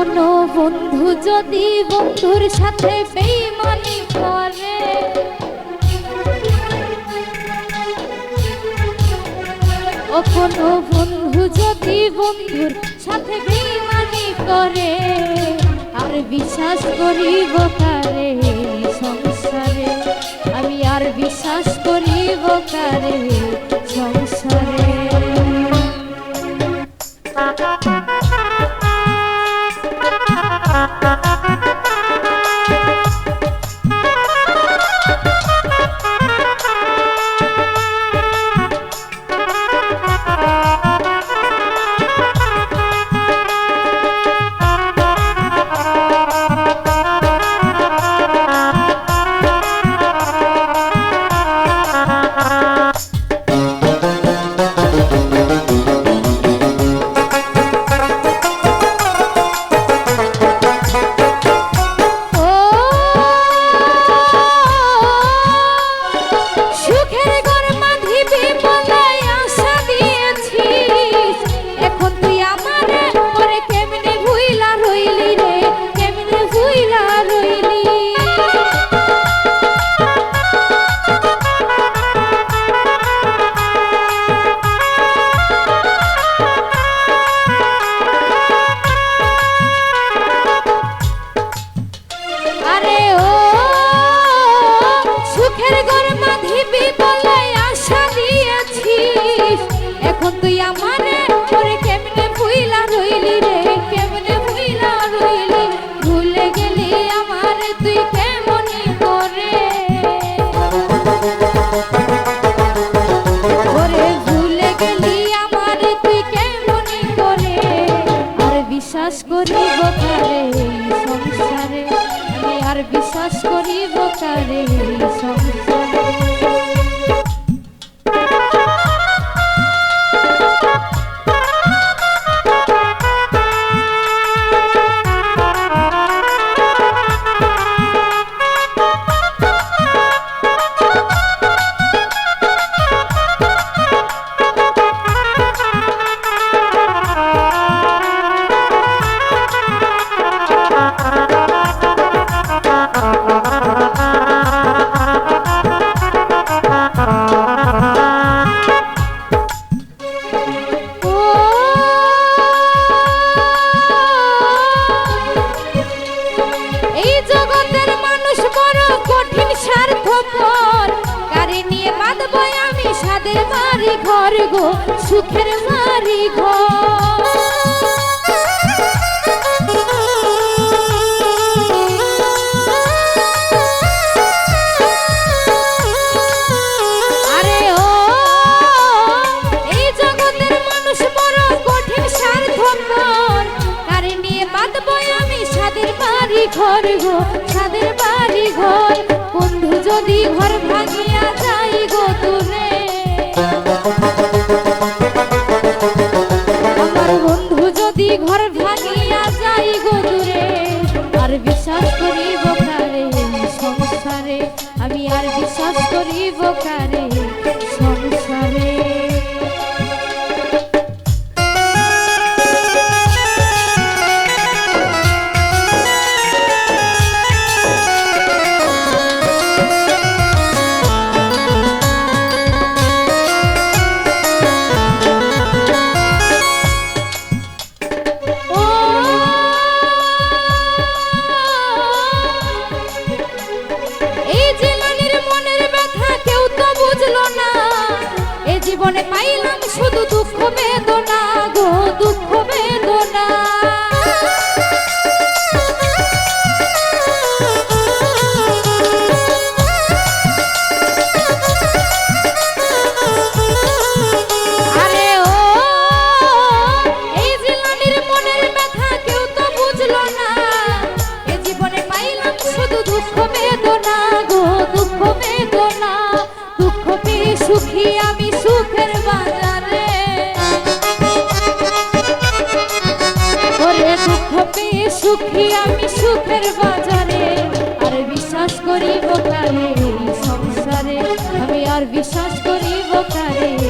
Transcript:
কোনো বন্ধু, যদি বন্ধুর সাথে বেইমানি করে। ও কোনো বন্ধু, যদি বন্ধুর সাথে বেইমানি করে, আর বিশ্বাস করিব কারে সংসারে, আমি আর বিশ্বাস ও বিশ্বাস করিব কারে সংসারে ঘর গো সুখের বাড়ি ঘর ঘর গো সাদের বাড়ি ঘর। ভাঙিয়া যাই গো দূরে। আর বিশ্বাস করিব কারে সংসারে আমি আর বিশ্বাস করিব কারে? জীবনে পাইলাম শুধু দুঃখ বেদনা গো দুঃখ বেদনা। শুধু দুঃখ বেদনা গো দুঃখ বেদনা। সুখী আমি সুখের বাজারে, আর বিশ্বাস করি বোকারে সংসারে? আমি আর বিশ্বাস করি কারে? এই